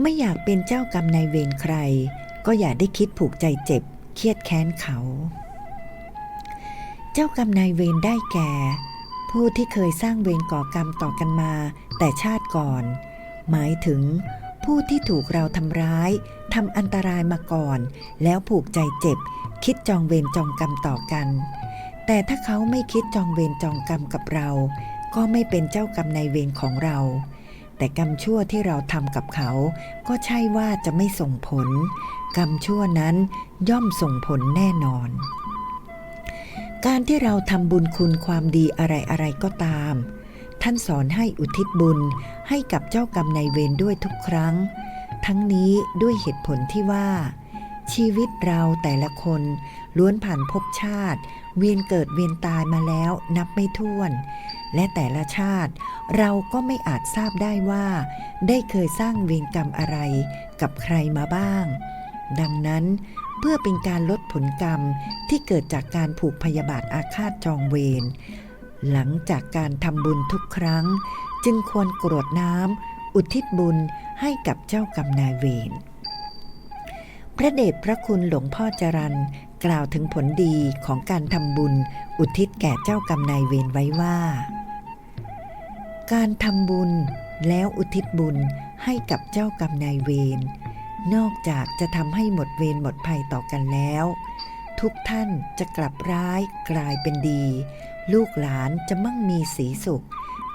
ไม่อยากเป็นเจ้ากรรมนายเวรใคร ก็อย่าได้คิดผูกใจเจ็บ เครียดแค้นเขา เจ้ากรรมนายเวรได้แก่ ผู้ที่เคยสร้างเวรก่อกรรมต่อกันมา แต่ชาติก่อน หมายถึง ผู้ที่ถูกเราทำร้ายทำอันตรายมาก่อน แล้วผูกใจเจ็บ คิดจองเวรจองกรรมต่อกัน แต่ถ้าเขาไม่คิดจองเวรจองกรรมกับเรา ก็ไม่เป็นเจ้ากรรมนายเวรของเรา แต่กรรมชั่วที่เราทำกับเขา ก็ใช่ว่าจะไม่ส่งผล กรรมชั่วนั้นย่อมส่งผลแน่นอน การที่เราทำบุญคุณความดีอะไรๆก็ตาม ท่านสอนให้อุทิศบุญให้กับเจ้ากรรมนายเวรด้วยทุกครั้ง ทั้งนี้ด้วยเหตุผลที่ว่า ชีวิตเราแต่ละคนล้วนผ่านภพชาติ เวียนเกิดเวียนตายมาแล้วนับไม่ถ้วน และแต่ละชาติ เราก็ไม่อาจทราบได้ว่า ได้เคยสร้างเวรกรรมอะไรกับใครมาบ้าง ดังนั้นเพื่อเป็นการลดผลกรรมที่เกิดจากการผูกพยาบาทอาฆาตจองเวรหลังจากการทำบุญทุกครั้ง จึงควรกรวดน้ำอุทิศบุญให้กับเจ้ากรรมนายเวรพระเดชพระคุณหลวงพ่อจรันกล่าวถึงผลดีของการทำบุญอุทิศแก่เจ้ากรรมนายเวรไว้ว่า การทำบุญแล้วอุทิศบุญให้กับเจ้ากรรมนายเวร นอกจากจะทำให้หมดเวรหมดภัยต่อกันแล้ว ทุกท่านจะกลับร้ายกลายเป็นดี ลูกหลานจะมั่งมีสีสุข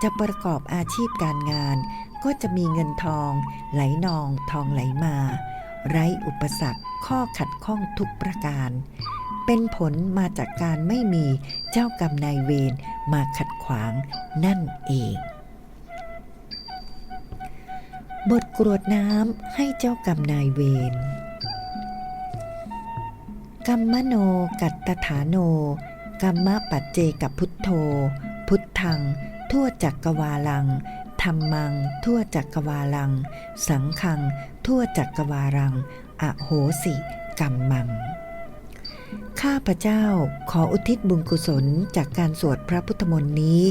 จะประกอบอาชีพการงาน ก็จะมีเงินทอง ไหลนองทองไหลมา ไร้อุปสรรคข้อขัดข้องทุกประการ เป็นผลมาจากการไม่มีเจ้ากรรมนายเวรมาขัดขวางนั่นเอง บทกรวดน้ำให้เจ้ากรรมนายเวรกัมมโนกัตตถาโนกัมมปัจเจกับพุทโธ พุทธัง ทั่วจักกวาลังธรรมัง ทั่วจักกวาลัง สังขัง ทั่วจักกวาลัง อโหสิกัมมัง ข้าพระเจ้าขออุทิศบุญกุศลจากการสวดพระพุทธมนต์นี้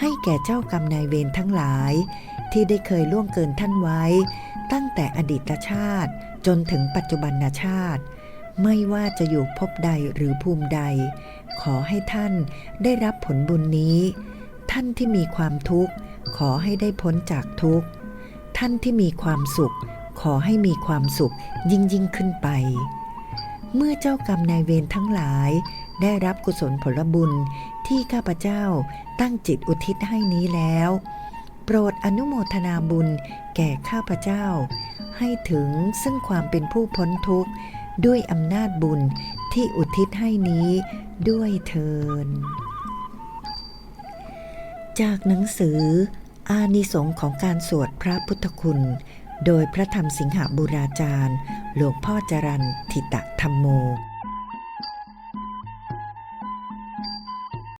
ให้แก่เจ้ากรรมนายเวรทั้งหลาย ที่ได้เคยล่วงเกินท่านไว้ ตั้งแต่อดีตชาติจนถึงปัจจุบันชาติ ไม่ว่าจะอยู่ภพใดหรือภูมิใด ขอให้ท่านได้รับผลบุญนี้ ท่านที่มีความทุกข์ ขอให้ได้พ้นจากทุกข์ ท่านที่มีความสุข ขอให้มีความสุขยิ่งยิ่งขึ้นไป เมื่อเจ้ากรรมนายเวรทั้งหลายได้รับกุศลผลบุญที่ข้าพเจ้าตั้งจิตอุทิศให้นี้แล้ว ปรดอนุโมทนาบุญแก่ข้าพเจ้า ให้ถึงซึ่งความเป็นผู้พ้นทุกข์ด้วยอำนาจบุญที่อุทิศให้นี้ด้วยเทิน จากหนังสือ อานิสงส์ของการสวดพระพุทธคุณ โดยพระธรรมสิงหบุราจารย์ หลวงพ่อจรันทิตะธรรมโม